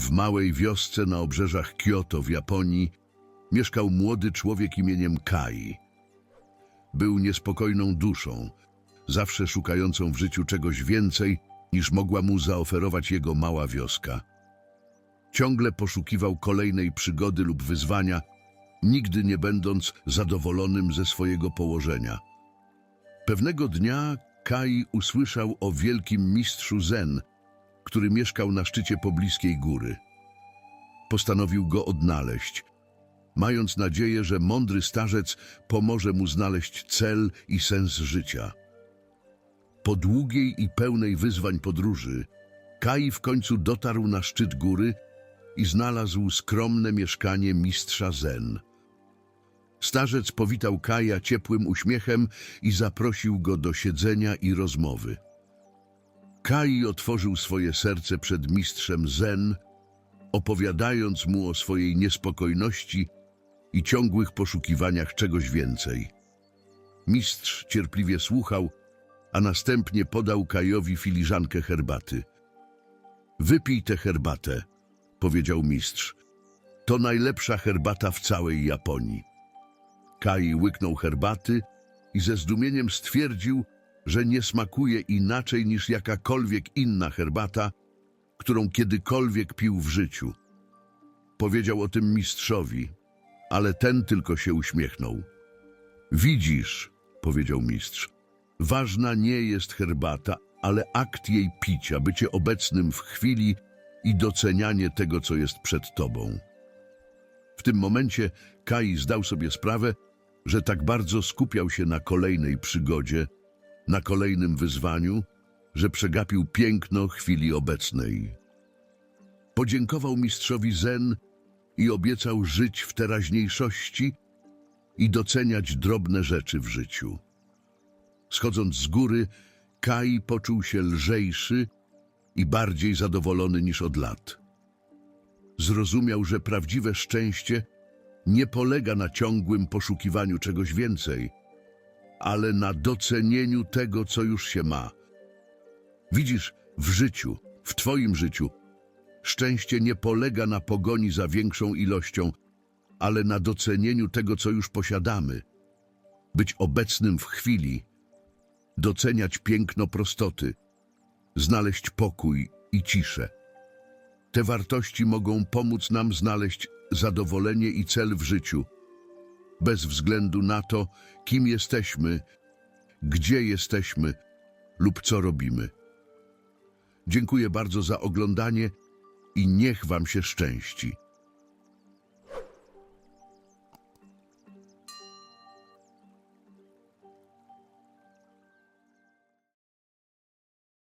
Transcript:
W małej wiosce na obrzeżach Kyoto w Japonii mieszkał młody człowiek imieniem Kai. Był niespokojną duszą, zawsze szukającą w życiu czegoś więcej niż mogła mu zaoferować jego mała wioska. Ciągle poszukiwał kolejnej przygody lub wyzwania, nigdy nie będąc zadowolonym ze swojego położenia. Pewnego dnia Kai usłyszał o wielkim mistrzu Zen, który mieszkał na szczycie pobliskiej góry. Postanowił go odnaleźć, mając nadzieję, że mądry starzec pomoże mu znaleźć cel i sens życia. Po długiej i pełnej wyzwań podróży, Kai w końcu dotarł na szczyt góry i znalazł skromne mieszkanie mistrza Zen. Starzec powitał Kaja ciepłym uśmiechem i zaprosił go do siedzenia i rozmowy. Kai otworzył swoje serce przed mistrzem Zen, opowiadając mu o swojej niespokojności i ciągłych poszukiwaniach czegoś więcej. Mistrz cierpliwie słuchał, a następnie podał Kajowi filiżankę herbaty. Wypij tę herbatę, powiedział mistrz. To najlepsza herbata w całej Japonii. Kai łyknął herbaty i ze zdumieniem stwierdził, że nie smakuje inaczej niż jakakolwiek inna herbata, którą kiedykolwiek pił w życiu. Powiedział o tym mistrzowi, ale ten tylko się uśmiechnął. Widzisz, powiedział mistrz, ważna nie jest herbata, ale akt jej picia, bycie obecnym w chwili i docenianie tego, co jest przed tobą. W tym momencie Kai zdał sobie sprawę, że tak bardzo skupiał się na kolejnej przygodzie, na kolejnym wyzwaniu, że przegapił piękno chwili obecnej. Podziękował mistrzowi Zen i obiecał żyć w teraźniejszości i doceniać drobne rzeczy w życiu. Schodząc z góry, Kai poczuł się lżejszy i bardziej zadowolony niż od lat. Zrozumiał, że prawdziwe szczęście nie polega na ciągłym poszukiwaniu czegoś więcej, ale na docenieniu tego, co już się ma. Widzisz, w życiu, w Twoim życiu, szczęście nie polega na pogoni za większą ilością, ale na docenieniu tego, co już posiadamy. Być obecnym w chwili, doceniać piękno prostoty, znaleźć pokój i ciszę. Te wartości mogą pomóc nam znaleźć zadowolenie i cel w życiu, bez względu na to, kim jesteśmy, gdzie jesteśmy lub co robimy. Dziękuję bardzo za oglądanie i niech Wam się szczęści.